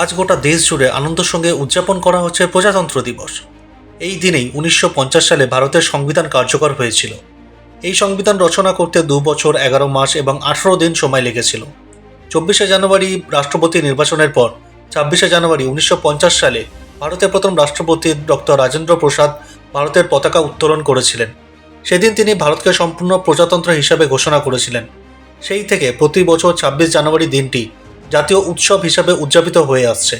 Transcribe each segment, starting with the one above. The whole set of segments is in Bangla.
আজ গোটা দেশ জুড়ে আনন্দের সঙ্গে উদযাপন করা হচ্ছে প্রজাতন্ত্র দিবস। এই দিনেই উনিশশো পঞ্চাশ সালে ভারতের সংবিধান কার্যকর হয়েছিল। এই সংবিধান রচনা করতে দু বছর, এগারো মাস এবং আঠারো দিন সময় লেগেছিল। চব্বিশে জানুয়ারি রাষ্ট্রপতি নির্বাচনের পর ছাব্বিশে জানুয়ারি উনিশশো পঞ্চাশ সালে ভারতের প্রথম রাষ্ট্রপতি ডক্টর রাজেন্দ্র প্রসাদ ভারতের পতাকা উত্তোলন করেছিলেন। সেদিন তিনি ভারতকে সম্পূর্ণ প্রজাতন্ত্র হিসাবে ঘোষণা করেছিলেন। সেই থেকে প্রতি বছর ছাব্বিশ জানুয়ারি দিনটি জাতীয় উৎসব হিসাবে উদযাপিত হয়ে আসছে।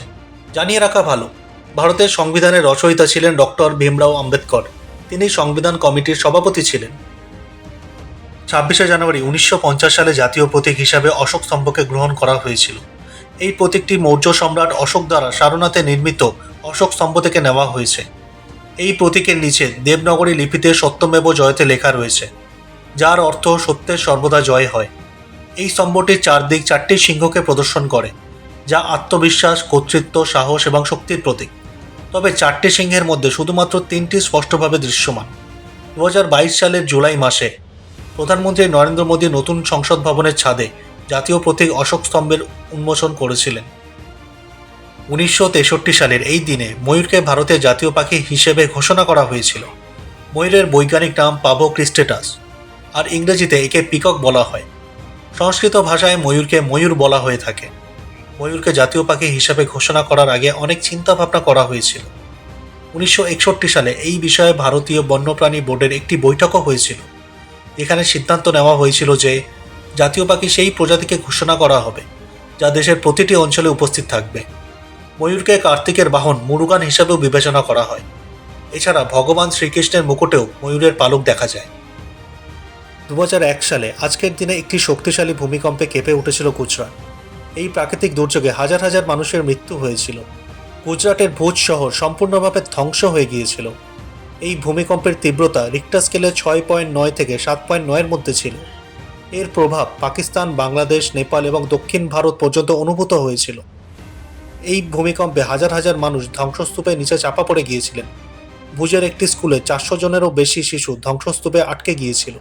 জানিয়ে রাখা ভালো, ভারতের সংবিধানের রচয়িতা ছিলেন ডক্টর ভীমরাও আম্বেদকর। তিনি সংবিধান কমিটির সভাপতি ছিলেন। ছাব্বিশে জানুয়ারি উনিশশো পঞ্চাশ সালে জাতীয় প্রতীক হিসাবে অশোক স্তম্ভকে গ্রহণ করা হয়েছিল। এই প্রতীকটি মৌর্য সম্রাট অশোক দ্বারা সারনাথে নির্মিত অশোক স্তম্ভ থেকে নেওয়া হয়েছে। এই প্রতীকের নিচে দেবনগরী লিপিতে সত্যমেব জয়তে লেখা রয়েছে, যার অর্থ সত্যের সর্বদা জয় হয়। এই স্তম্ভটির চারদিক চারটি সিংহকে প্রদর্শন করে, যা আত্মবিশ্বাস, কর্তৃত্ব, সাহস এবং শক্তির প্রতীক। তবে চারটি সিংহের মধ্যে শুধুমাত্র তিনটি স্পষ্টভাবে দৃশ্যমান। দু হাজার বাইশ সালের জুলাই মাসে প্রধানমন্ত্রী নরেন্দ্র মোদী নতুন সংসদ ভবনের ছাদে জাতীয় প্রতীক অশোক স্তম্ভের উন্মোচন করেছিলেন। উনিশশো তেষট্টি সালের এই দিনে ময়ূরকে ভারতের জাতীয় পাখি হিসেবে ঘোষণা করা হয়েছিল। ময়ূরের বৈজ্ঞানিক নাম পাবো ক্রিস্টেটাস, আর ইংরেজিতে একে পিকক বলা হয়। সংস্কৃত ভাষায় ময়ূরকে ময়ূর বলা হয়ে থাকে। ময়ূরকে জাতীয় পাখি হিসাবে ঘোষণা করার আগে অনেক চিন্তা ভাবনা করা হয়েছিল। উনিশশো একষট্টি সালে এই বিষয়ে ভারতীয় বন্যপ্রাণী বোর্ডের একটি বৈঠকও হয়েছিল। এখানে সিদ্ধান্ত নেওয়া হয়েছিল যে জাতীয় পাখি সেই প্রজাতিকে ঘোষণা করা হবে, যা দেশের প্রতিটি অঞ্চলে উপস্থিত থাকবে। ময়ূরকে কার্তিকের বাহন মুরুগান হিসাবেও বিবেচনা করা হয়। এছাড়া ভগবান শ্রীকৃষ্ণের মুকুটেও ময়ূরের পালক দেখা যায়। দু সালে, আজকের দিনে একটি শক্তিশালী ভূমিকম্পে কেঁপে উঠেছিল গুজরাট। এই প্রাকৃতিক দুর্যোগে হাজার হাজার মানুষের মৃত্যু হয়েছিল। গুজরাটের ভুজ শহর সম্পূর্ণভাবে ধ্বংস হয়ে গিয়েছিল। এই ভূমিকম্পের তীব্রতা রিক্টার স্কেলে ছয় পয়েন্ট নয় থেকে সাত পয়েন্ট নয়ের মধ্যে ছিল। এর প্রভাব পাকিস্তান, বাংলাদেশ, নেপাল এবং দক্ষিণ ভারত পর্যন্ত অনুভূত হয়েছিল। এই ভূমিকম্পে হাজার হাজার মানুষ ধ্বংসস্তূপের নিচে চাপা পড়ে গিয়েছিলেন। ভুজের একটি স্কুলে চারশো জনেরও বেশি শিশু ধ্বংসস্তূপে আটকে গিয়েছিল।